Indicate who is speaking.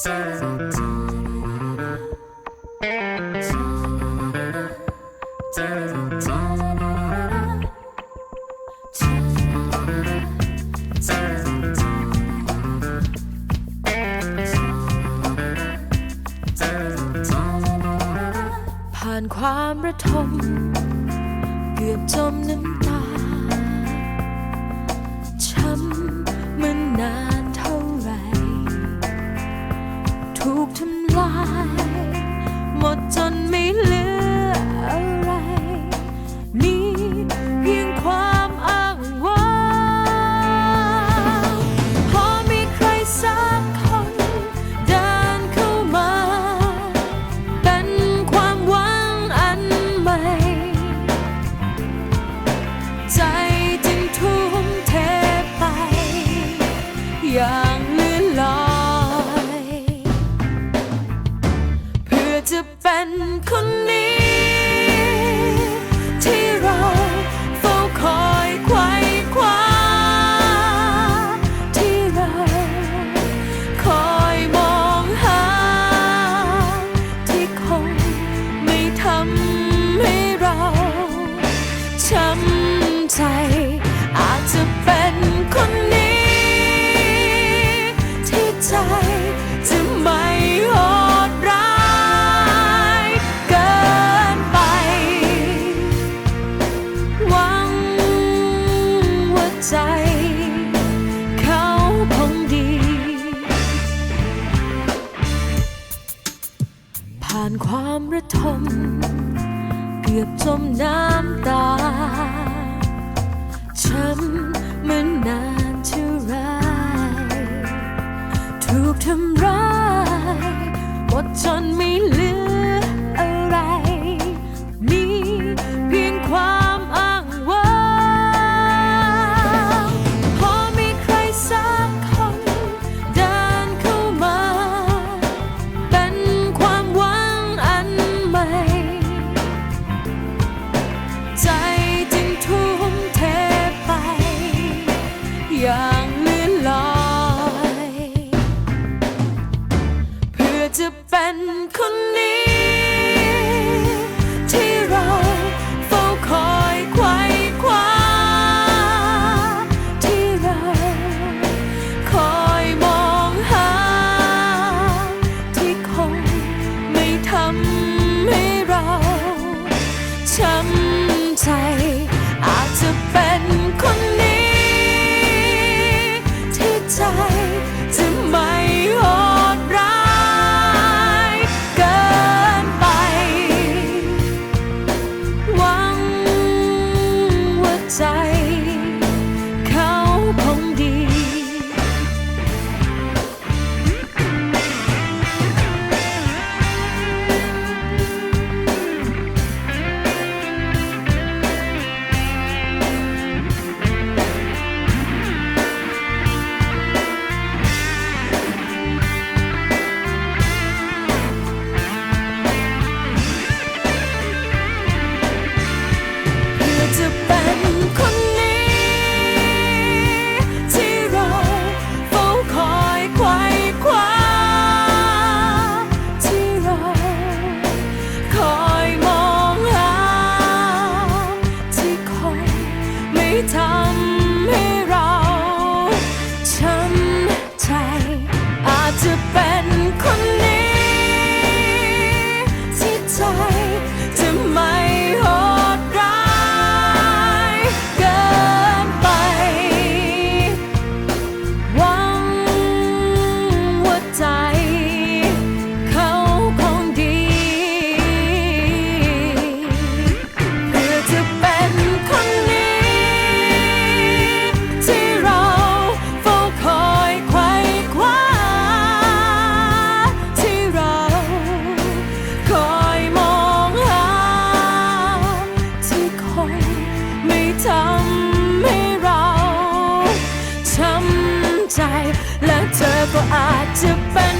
Speaker 1: ผ่านความระทม เกือบจมน้ำตา ช้ำเหมือนนาน ผ่านความระทม เกือบจมน้ำตา ช้ำเหมือนนานเท่าไร ถูกทำร้ายหมดจนไม่ disappointed. ทำให้เราช้ำใจ และเธอก็อาจจะเป็น